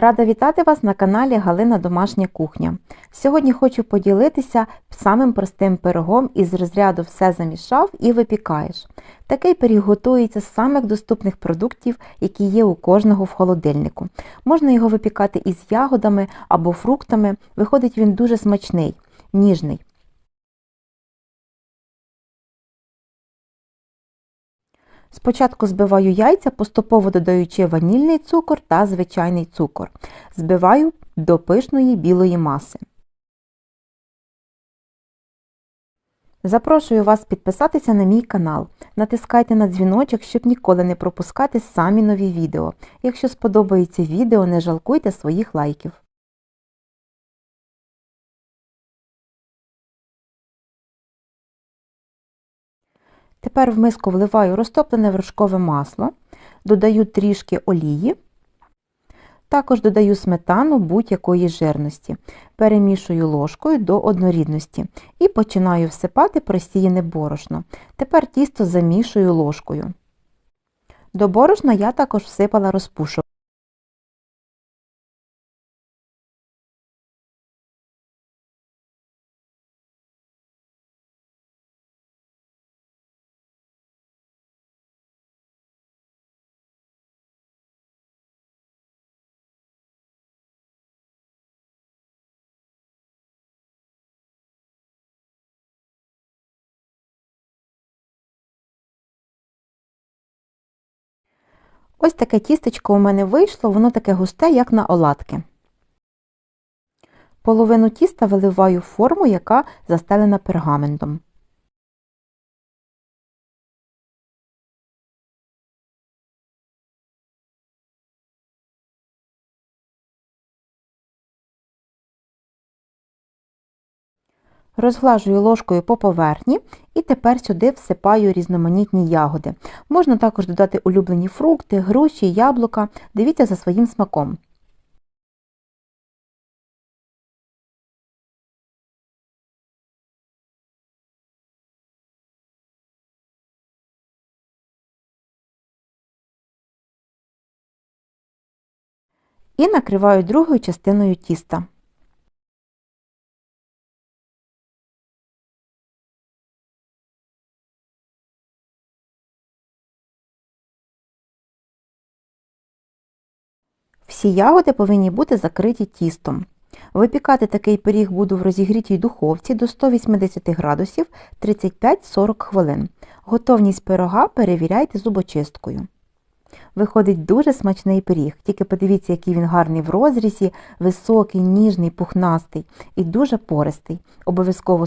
Рада вітати вас на каналі Галина Домашня кухня. Сьогодні хочу поділитися самим простим пирогом із розряду все замішав і випікаєш. Такий пиріг готується з самих доступних продуктів, які є у кожного в холодильнику. Можна його випікати із ягодами або фруктами. Виходить він дуже смачний, ніжний. Спочатку збиваю яйця, поступово додаючи ванільний цукор та звичайний цукор. Збиваю до пишної білої маси. Запрошую вас підписатися на мій канал. Натискайте на дзвіночок, щоб ніколи не пропускати самі нові відео. Якщо сподобається відео, не жалкуйте своїх лайків. Тепер в миску вливаю розтоплене вершкове масло, додаю трішки олії, також додаю сметану будь-якої жирності, перемішую ложкою до однорідності і починаю всипати просіяне борошно. Тепер тісто замішую ложкою. До борошна я також всипала розпушувач. Ось таке тістечко у мене вийшло, воно таке густе, як на оладки. Половину тіста виливаю в форму, яка застелена пергаментом. Розглажую ложкою по поверхні і тепер сюди всипаю різноманітні ягоди. Можна також додати улюблені фрукти, груші, яблука. Дивіться за своїм смаком. І накриваю другою частиною тіста. Всі ягоди повинні бути закриті тістом. Випікати такий пиріг буду в розігрітій духовці до 180 градусів 35-40 хвилин. Готовність пирога перевіряйте зубочисткою. Виходить дуже смачний пиріг, тільки подивіться, який він гарний в розрізі, високий, ніжний, пухнастий і дуже пористий. Обов'язково